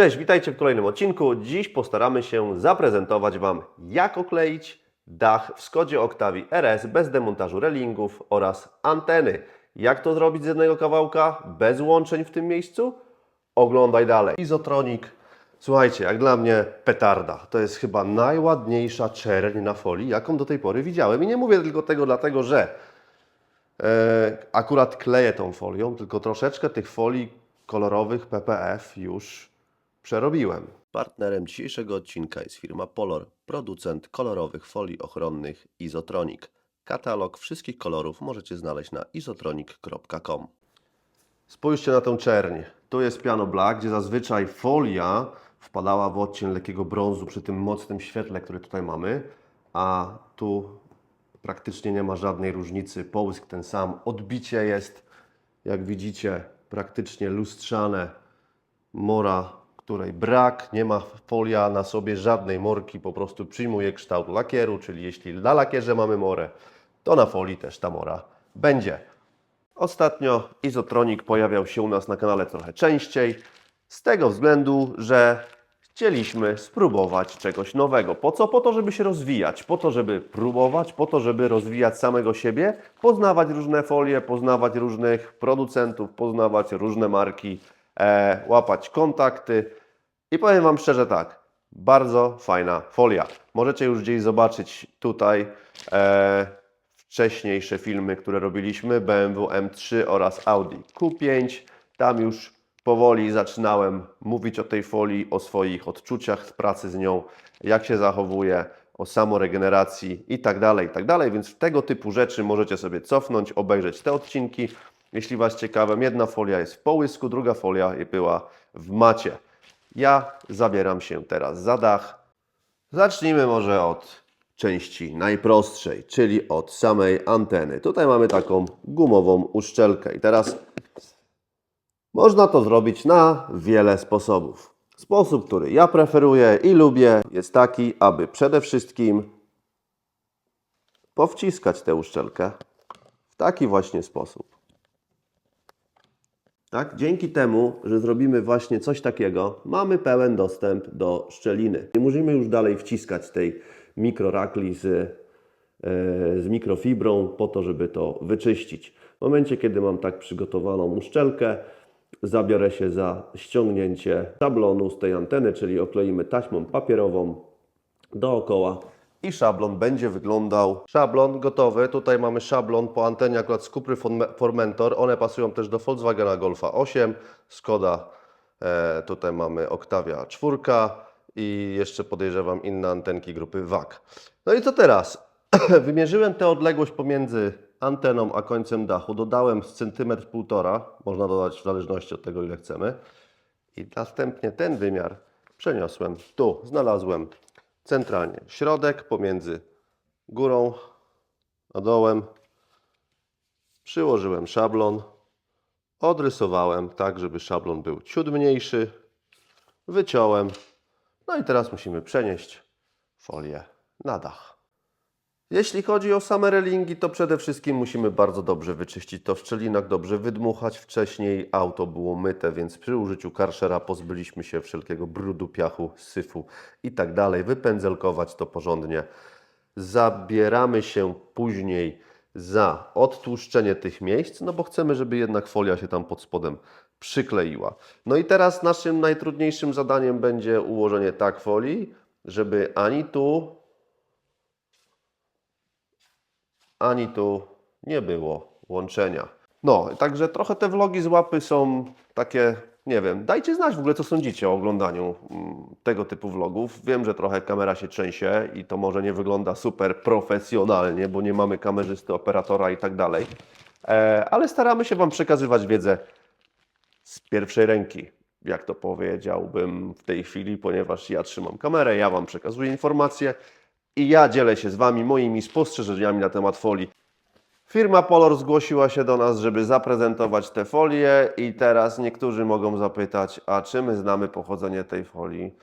Cześć, witajcie w kolejnym odcinku. Dziś postaramy się zaprezentować Wam, jak okleić dach w Skodzie Octavii RS bez demontażu relingów oraz anteny. Jak to zrobić z jednego kawałka, bez łączeń w tym miejscu? Oglądaj dalej. Izotronik. Słuchajcie, jak dla mnie petarda. To jest chyba najładniejsza czerń na folii, jaką do tej pory widziałem. I nie mówię tylko tego dlatego, że E, akurat kleję tą folią, tylko troszeczkę tych folii kolorowych PPF już przerobiłem. Partnerem dzisiejszego odcinka jest firma Polor, producent kolorowych folii ochronnych Izotronic. Katalog wszystkich kolorów możecie znaleźć na izotronic.com. Spójrzcie na tę czerń. Tu jest piano black, gdzie zazwyczaj folia wpadała w odcień lekkiego brązu przy tym mocnym świetle, które tutaj mamy, a tu praktycznie nie ma żadnej różnicy. Połysk ten sam, odbicie jest, jak widzicie, praktycznie lustrzane. Mora, której brak, nie ma folia na sobie żadnej morki, po prostu przyjmuje kształt lakieru, czyli jeśli na lakierze mamy morę, to na folii też ta mora będzie. Ostatnio Izotronik pojawiał się u nas na kanale trochę częściej, z tego względu, że chcieliśmy spróbować czegoś nowego. Po co? Po to, żeby się rozwijać, po to, żeby próbować, po to, żeby rozwijać samego siebie, poznawać różne folie, poznawać różnych producentów, poznawać różne marki, e, łapać kontakty. I powiem Wam szczerze tak, bardzo fajna folia. Możecie już gdzieś zobaczyć tutaj e, wcześniejsze filmy, które robiliśmy, BMW M3 oraz Audi Q5. Tam już powoli zaczynałem mówić o tej folii, o swoich odczuciach z pracy z nią, jak się zachowuje, o samoregeneracji i tak dalej, i tak dalej. Więc tego typu rzeczy możecie sobie cofnąć, obejrzeć te odcinki. Jeśli Was ciekawe, jedna folia jest w połysku, druga folia była w macie. Ja zabieram się teraz za dach. Zacznijmy może od części najprostszej, czyli od samej anteny. Tutaj mamy taką gumową uszczelkę i teraz można to zrobić na wiele sposobów. Sposób, który ja preferuję i lubię, jest taki, aby przede wszystkim powciskać tę uszczelkę w taki właśnie sposób. Tak? Dzięki temu, że zrobimy właśnie coś takiego, mamy pełen dostęp do szczeliny. Nie musimy już dalej wciskać tej mikrorakli z, e, z mikrofibrą po to, żeby to wyczyścić. W momencie, kiedy mam tak przygotowaną uszczelkę, zabiorę się za ściągnięcie szablonu z tej anteny, czyli okleimy taśmą papierową dookoła i szablon będzie wyglądał. Szablon gotowy. Tutaj mamy szablon po antenie akurat z Forme- Formentor. One pasują też do Volkswagena Golfa 8, Skoda. E, tutaj mamy Octavia 4 i jeszcze podejrzewam inne antenki grupy WAG. No i co teraz? Wymierzyłem tę odległość pomiędzy anteną a końcem dachu. Dodałem z centymetr półtora. Można dodać w zależności od tego, ile chcemy. I następnie ten wymiar przeniosłem tu. Znalazłem centralnie środek pomiędzy górą a dołem. Przyłożyłem szablon. Odrysowałem tak, żeby szablon był ciut mniejszy. Wyciąłem. No i teraz musimy przenieść folię na dach. Jeśli chodzi o same relingi, to przede wszystkim musimy bardzo dobrze wyczyścić to w szczelinach, dobrze wydmuchać. Wcześniej auto było myte, więc przy użyciu karszera pozbyliśmy się wszelkiego brudu, piachu, syfu i tak dalej. Wypędzelkować to porządnie. Zabieramy się później za odtłuszczenie tych miejsc, no bo chcemy, żeby jednak folia się tam pod spodem przykleiła. No i teraz naszym najtrudniejszym zadaniem będzie ułożenie tak folii, żeby ani tu, ani tu nie było łączenia. No, także trochę te vlogi z łapy są takie, nie wiem, dajcie znać w ogóle, co sądzicie o oglądaniu mm, tego typu vlogów. Wiem, że trochę kamera się trzęsie i to może nie wygląda super profesjonalnie, bo nie mamy kamerzysty, operatora i tak dalej, E, ale staramy się Wam przekazywać wiedzę z pierwszej ręki, jak to powiedziałbym w tej chwili, ponieważ ja trzymam kamerę, ja Wam przekazuję informacje i ja dzielę się z Wami moimi spostrzeżeniami na temat folii. Firma Polor zgłosiła się do nas, żeby zaprezentować te folie i teraz niektórzy mogą zapytać, a czy my znamy pochodzenie tej folii?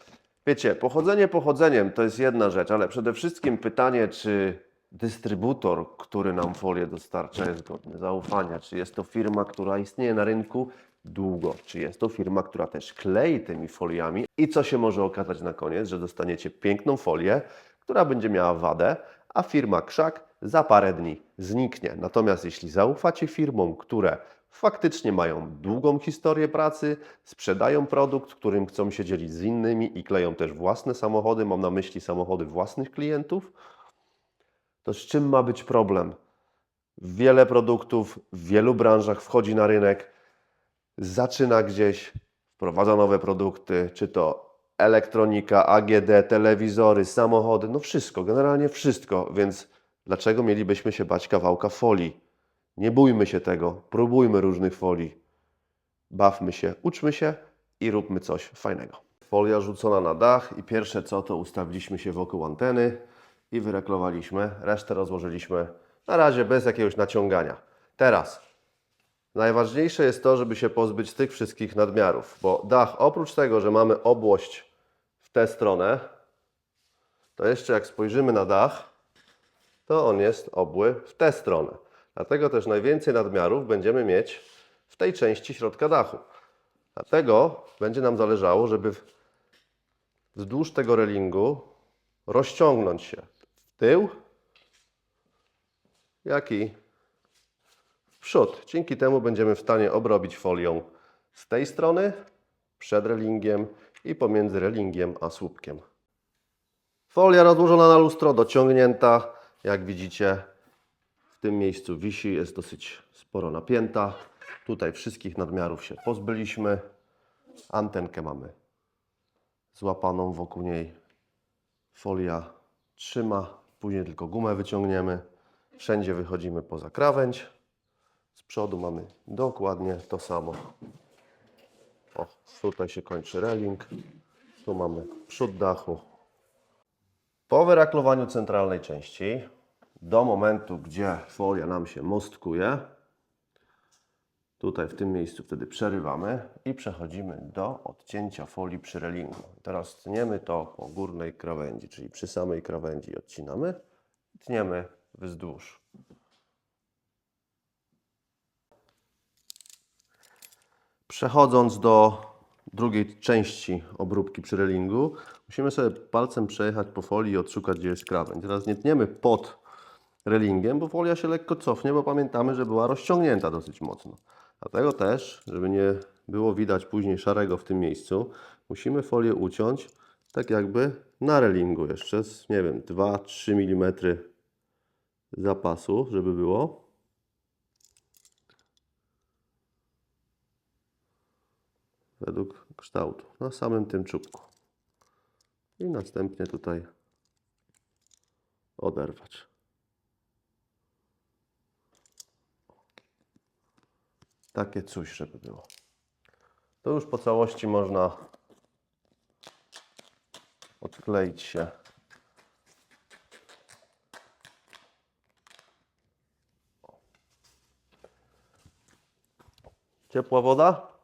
Wiecie, pochodzenie pochodzeniem to jest jedna rzecz, ale przede wszystkim pytanie, czy dystrybutor, który nam folię dostarcza, jest godny zaufania, czy jest to firma, która istnieje na rynku długo. Czy jest to firma, która też klei tymi foliami i co się może okazać na koniec, że dostaniecie piękną folię, która będzie miała wadę, a firma Krzak za parę dni zniknie. Natomiast jeśli zaufacie firmom, które faktycznie mają długą historię pracy, sprzedają produkt, którym chcą się dzielić z innymi i kleją też własne samochody, mam na myśli samochody własnych klientów, to z czym ma być problem? Wiele produktów w wielu branżach wchodzi na rynek, zaczyna gdzieś, wprowadza nowe produkty, czy to elektronika, AGD, telewizory, samochody, no wszystko, generalnie wszystko, więc dlaczego mielibyśmy się bać kawałka folii? Nie bójmy się tego, próbujmy różnych folii, bawmy się, uczmy się i róbmy coś fajnego. Folia rzucona na dach i pierwsze co to ustawiliśmy się wokół anteny i wyreklowaliśmy, resztę rozłożyliśmy na razie bez jakiegoś naciągania. Teraz Najważniejsze jest to, żeby się pozbyć tych wszystkich nadmiarów, bo dach oprócz tego, że mamy obłość w tę stronę, to jeszcze jak spojrzymy na dach, to on jest obły w tę stronę. Dlatego też najwięcej nadmiarów będziemy mieć w tej części środka dachu. Dlatego będzie nam zależało, żeby wzdłuż tego relingu rozciągnąć się w tył, jak i w przód. Dzięki temu będziemy w stanie obrobić folią z tej strony, przed relingiem i pomiędzy relingiem a słupkiem. Folia rozłożona na lustro, dociągnięta. Jak widzicie, w tym miejscu wisi, jest dosyć sporo napięta. Tutaj wszystkich nadmiarów się pozbyliśmy. Antenkę mamy złapaną wokół niej. Folia trzyma, później tylko gumę wyciągniemy. Wszędzie wychodzimy poza krawędź. Z przodu mamy dokładnie to samo. O, tutaj się kończy reling. Tu mamy przód dachu. Po wyraklowaniu centralnej części, do momentu, gdzie folia nam się mostkuje, tutaj w tym miejscu wtedy przerywamy i przechodzimy do odcięcia folii przy relingu. Teraz tniemy to po górnej krawędzi, czyli przy samej krawędzi odcinamy tniemy wzdłuż. Przechodząc do drugiej części obróbki przy relingu, musimy sobie palcem przejechać po folii i odszukać, gdzie jest krawędź. Teraz nie tniemy pod relingiem, bo folia się lekko cofnie, bo pamiętamy, że była rozciągnięta dosyć mocno. Dlatego też, żeby nie było widać później szarego w tym miejscu, musimy folię uciąć tak jakby na relingu jeszcze z, nie wiem, 2-3 mm zapasu, żeby było. Według kształtu na samym tym czubku. I następnie tutaj oderwać. Takie coś, żeby było. To już po całości można odkleić się. Ciepła woda?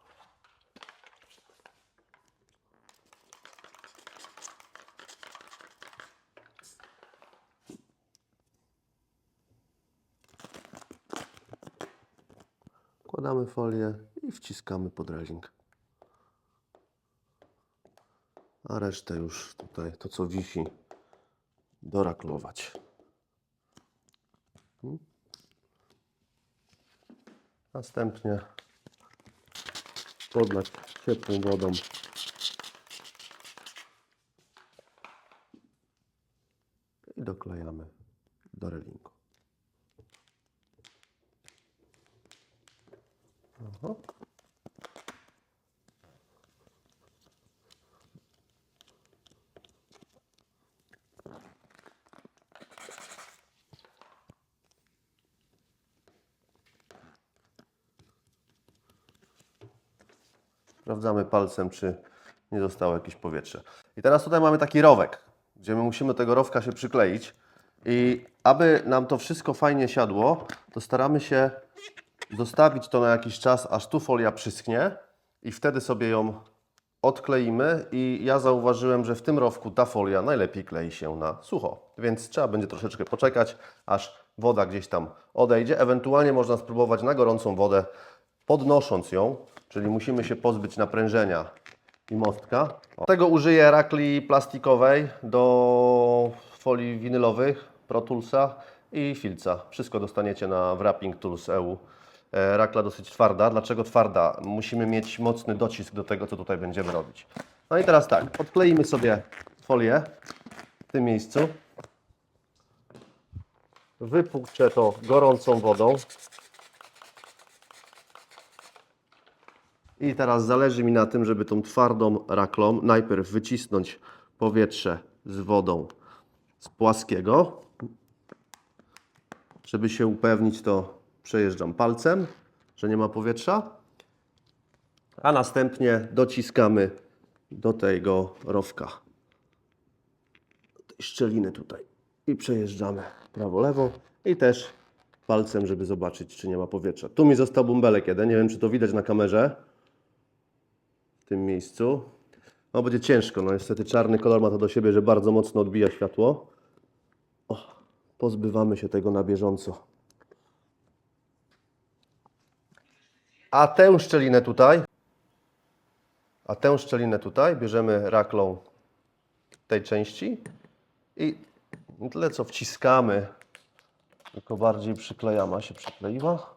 Wkładamy folię i wciskamy pod reling. A resztę już tutaj, to co wisi, doraklować. Hmm. Następnie podlać ciepłą wodą. I doklejamy do relingu. Aha. Sprawdzamy palcem, czy nie zostało jakieś powietrze. I teraz tutaj mamy taki rowek, gdzie my musimy tego rowka się przykleić. I aby nam to wszystko fajnie siadło, to staramy się zostawić to na jakiś czas, aż tu folia przyschnie i wtedy sobie ją odkleimy i ja zauważyłem, że w tym rowku ta folia najlepiej klei się na sucho, więc trzeba będzie troszeczkę poczekać, aż woda gdzieś tam odejdzie. Ewentualnie można spróbować na gorącą wodę, podnosząc ją, czyli musimy się pozbyć naprężenia i mostka. Tego użyję rakli plastikowej do folii winylowych, Pro Toolsa i filca. Wszystko dostaniecie na Wrapping Tools EU. E, Rakla dosyć twarda. Dlaczego twarda? Musimy mieć mocny docisk do tego, co tutaj będziemy robić. No i teraz tak, podkleimy sobie folię w tym miejscu. Wypłuczę to gorącą wodą. I teraz zależy mi na tym, żeby tą twardą raklą najpierw wycisnąć powietrze z wodą z płaskiego. Żeby się upewnić, to przejeżdżam palcem, że nie ma powietrza. A następnie dociskamy do tego rowka. Tej szczeliny tutaj. I przejeżdżamy prawo-lewo. I też palcem, żeby zobaczyć, czy nie ma powietrza. Tu mi został bąbelek jeden. Nie wiem, czy to widać na kamerze w tym miejscu. No będzie ciężko, no niestety czarny kolor ma to do siebie, że bardzo mocno odbija światło. O, pozbywamy się tego na bieżąco. A tę szczelinę tutaj, a tę szczelinę tutaj bierzemy raklą tej części i nie tyle co wciskamy, tylko bardziej przyklejamy, a się przykleiła.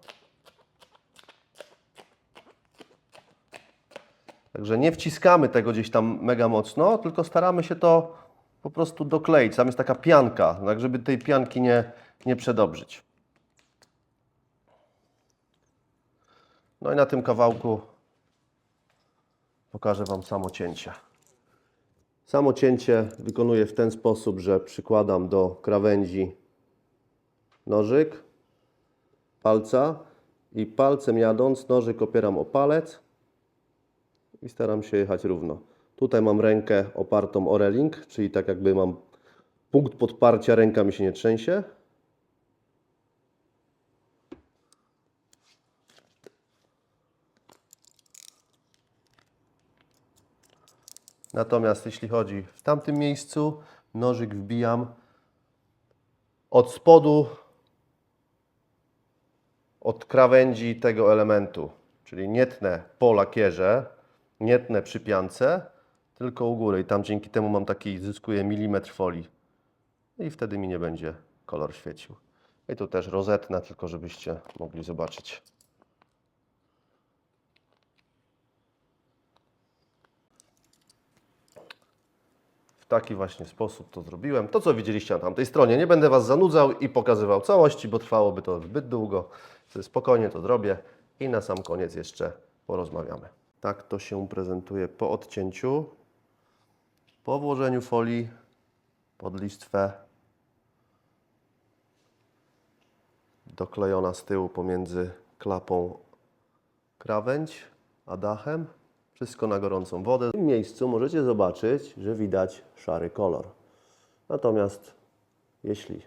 Także nie wciskamy tego gdzieś tam mega mocno, tylko staramy się to po prostu dokleić. Tam jest taka pianka, tak żeby tej pianki nie, nie przedobrzyć. No i na tym kawałku pokażę Wam samo cięcie. Samo cięcie wykonuję w ten sposób, że przykładam do krawędzi nożyk, palca i palcem jadąc nożyk opieram o palec i staram się jechać równo. Tutaj mam rękę opartą o reling, czyli tak jakby mam punkt podparcia, ręka mi się nie trzęsie. Natomiast jeśli chodzi w tamtym miejscu, nożyk wbijam od spodu, od krawędzi tego elementu. Czyli nie tnę po lakierze, nie tnę przy piance, tylko u góry. I tam dzięki temu mam taki, zyskuję milimetr folii. I wtedy mi nie będzie kolor świecił. I tu też rozetnę, tylko żebyście mogli zobaczyć. W taki właśnie sposób to zrobiłem. To, co widzieliście na tamtej stronie. Nie będę Was zanudzał i pokazywał całości, bo trwałoby to zbyt długo. Spokojnie to zrobię i na sam koniec jeszcze porozmawiamy. Tak to się prezentuje po odcięciu, po włożeniu folii pod listwę, doklejona z tyłu pomiędzy klapą krawędź a dachem. Wszystko na gorącą wodę. W tym miejscu możecie zobaczyć, że widać szary kolor. Natomiast jeśli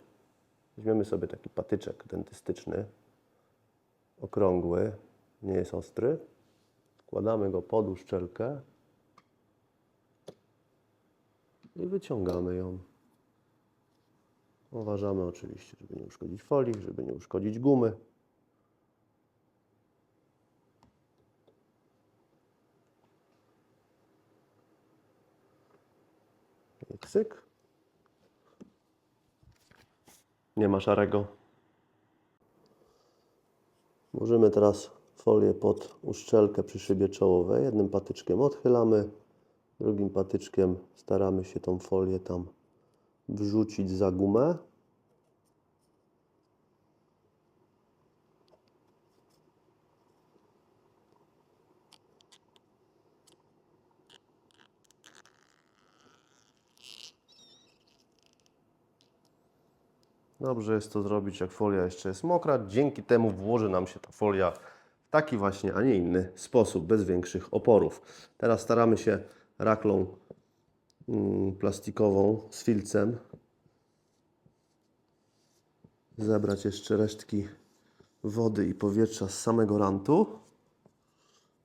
weźmiemy sobie taki patyczek dentystyczny, okrągły, nie jest ostry, wkładamy go pod uszczelkę i wyciągamy ją. Uważamy oczywiście, żeby nie uszkodzić folii, żeby nie uszkodzić gumy. I cyk. Nie ma szarego. Włożymy teraz folię pod uszczelkę przy szybie czołowej. Jednym patyczkiem odchylamy, drugim patyczkiem staramy się tą folię tam wrzucić za gumę. Dobrze jest to zrobić, jak folia jeszcze jest mokra. Dzięki temu włoży nam się ta folia w taki właśnie, a nie inny sposób, bez większych oporów. Teraz staramy się raklą mm, plastikową z filcem zebrać jeszcze resztki wody i powietrza z samego rantu.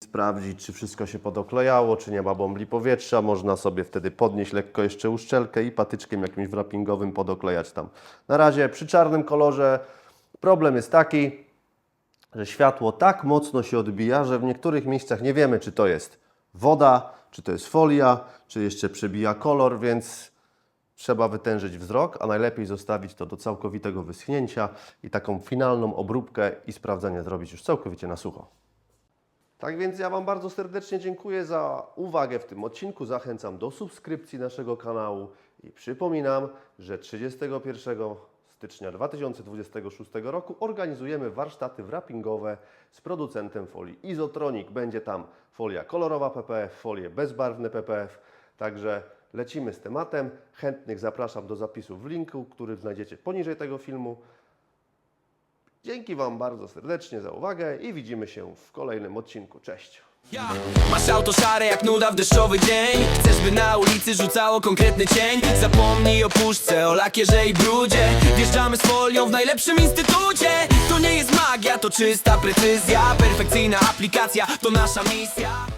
Sprawdzić, czy wszystko się podoklejało, czy nie ma bombli powietrza. Można sobie wtedy podnieść lekko jeszcze uszczelkę i patyczkiem jakimś wrappingowym podoklejać tam. Na razie przy czarnym kolorze problem jest taki, że światło tak mocno się odbija, że w niektórych miejscach nie wiemy, czy to jest woda, czy to jest folia, czy jeszcze przebija kolor, więc trzeba wytężyć wzrok, a najlepiej zostawić to do całkowitego wyschnięcia i taką finalną obróbkę i sprawdzenie zrobić już całkowicie na sucho. Tak więc ja Wam bardzo serdecznie dziękuję za uwagę w tym odcinku. Zachęcam do subskrypcji naszego kanału i przypominam, że 31 stycznia 2026 roku organizujemy warsztaty wrappingowe z producentem folii Izotronic. Będzie tam folia kolorowa PPF, folie bezbarwne PPF. Także lecimy z tematem. Chętnych zapraszam do zapisu w linku, który znajdziecie poniżej tego filmu. Dzięki Wam bardzo serdecznie za uwagę i widzimy się w kolejnym odcinku. Cześć! Ja. Masz auto szare jak nuda w deszczowy dzień Chcesz by na ulicy rzucało konkretny cień Zapomnij o puszce, o lakierze i brudzie Wjeżdżamy z folią w najlepszym instytucie To nie jest magia, to czysta precyzja Perfekcyjna aplikacja, to nasza misja